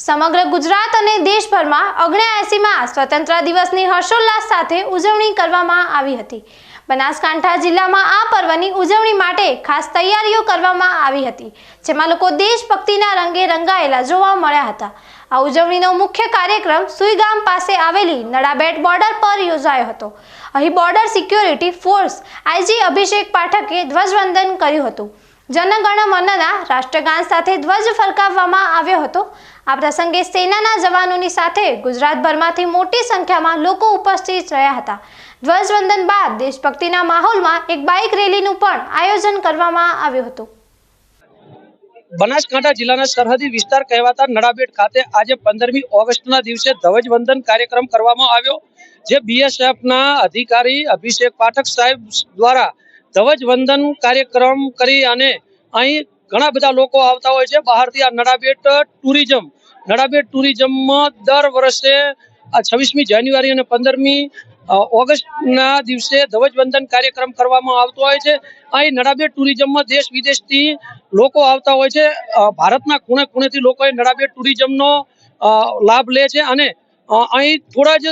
સમગ્ર ગુજરાત અને દેશભરમાં ઓગણ્યાએસીમાં સ્વતંત્ર દિવસની હર્ષોલ્લાસ સાથે ઉજવણી કરવામાં આવી હતી. બનાસકાંઠા જિલ્લામાં આ પર્વની ઉજવણી માટે ખાસ તૈયારીઓ કરવામાં આવી હતી, જેમાં લોકો દેશભક્તિના રંગે રંગાયેલા જોવા મળ્યા હતા. આ ઉજવણીનો મુખ્ય કાર્યક્રમ સુઈગામ પાસે આવેલી નડાબેટ બોર્ડર પર યોજાયો હતો. અહીં border security force IG Abhishek પાઠકે ધ્વજવંદન કર્યું હતું. જનગણ મનના રાષ્ટ્રગાન સાથે ધ્વજ ફરકાવવામાં આવ્યો હતો. આ પ્રસંગે સેનાના જવાનોની સાથે ગુજરાતભરમાંથી મોટી સંખ્યામાં લોકો ઉપસ્થિત રહ્યા હતા. ધ્વજવંદન બાદ દેશભક્તિના માહોલમાં એક બાઇક રેલીનું પણ આયોજન કરવામાં આવ્યું હતું. બનાસકાંઠા જિલ્લાના સરહદી વિસ્તાર કહેવાતા નડાબેટ ખાતે આજે પંદરમી ઓગસ્ટના દિવસે ધ્વજવંદન કાર્યક્રમ કરવામાં આવ્યો, જે બીએસએફના અધિકારી અભિષેક પાઠક સાહેબ દ્વારા ધ્વજવંદન કાર્યક્રમ કરી અને અહીં ઘણા બધા લોકો આવતા હોય છે. બહારથી આ નડાબેટ ટુરિઝમ. નડાબેટ ટુરિઝમમાં દર વર્ષે આ છવ્વીસમી જાન્યુઆરી અને પંદરમી ઓગસ્ટના દિવસે ધ્વજવંદન કાર્યક્રમ કરવામાં આવતો હોય છે. અહીં નડાબેટ ટુરિઝમમાં દેશ વિદેશથી લોકો આવતા હોય છે. ભારતના ખૂણે ખૂણેથી લોકો અહીં નડાબેટ ટુરિઝમનો લાભ લે છે અને અહીં થોડા જ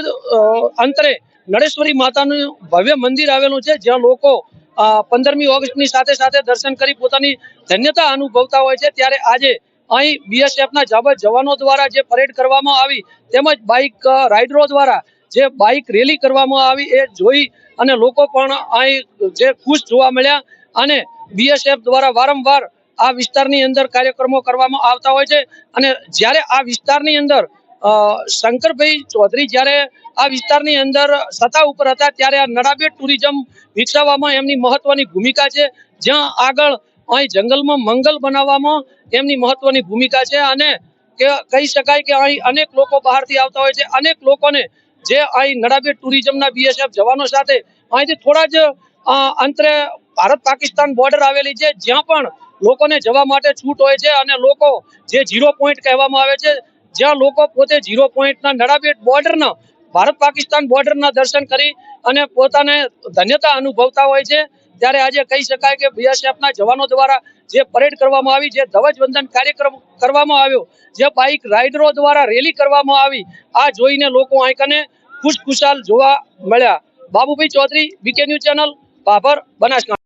અંતરે નળેશ્વરી માતાનું ભવ્ય મંદિર આવેલું છે, જ્યાં લોકો પંદરમી ઓગસ્ટની સાથે સાથે દર્શન કરી પોતાની ધન્યતા અનુભવતા હોય છે. ત્યારે આજે અહીં બીએસએફના જવાનો દ્વારા જે પરેડ કરવામાં આવી તેમજ બાઇક રાઇડરો દ્વારા જે બાઇક રેલી કરવામાં આવી એ જોઈ અને લોકો પણ અહીં જે ખુશ જોવા મળ્યા અને બીએસએફ દ્વારા વારંવાર આ વિસ્તારની અંદર કાર્યક્રમો કરવામાં આવતા હોય છે. અને જ્યારે આ વિસ્તારની અંદર શંકરભાઈ ચૌધરી જ્યારે આ વિસ્તારની અંદર સત્તા ઉપર હતા ત્યારે આ નડાબેટ ટુરિઝમ વિકસાવવામાં એમની મહત્વની ભૂમિકા છે. જ્યાં આગળ અહીં જંગલમાં મંગલ બનાવવામાં એમની મહત્વની ભૂમિકા છે અને કહી શકાય કે અહીં અનેક લોકો બહારથી આવતા હોય છે. અનેક લોકોને જે અહીં નડાબેટ ટુરિઝમના બીએસએફ જવાનો સાથે અહીંથી થોડા જ અંતરે ભારત પાકિસ્તાન બોર્ડર આવેલી છે. જ્યાં પણ લોકોને જવા માટે છૂટ હોય છે અને લોકો જે ઝીરો પોઈન્ટ કહેવામાં આવે છે જ્યાં લોકો પોતે ઝીરો પોઈન્ટના નડાબેટ બોર્ડરના ભારત પાકિસ્તાન બોર્ડરના દર્શન કરી અને પોતાને ધન્યતા અનુભવતા હોય છે. ત્યારે આજે કહી શકાય કે બીએસએફના જવાનો દ્વારા જે પરેડ કરવામાં આવી, જે ધ્વજવંદન કાર્યક્રમ કરવામાં આવ્યો, જે બાઇક રાઇડરો દ્વારા રેલી કરવામાં આવી, આ જોઈને લોકો આંકને કને ખુશખુશાલ જોવા મળ્યા. Babubhai Chaudhary B K news channel Bhabhar Banaskantha.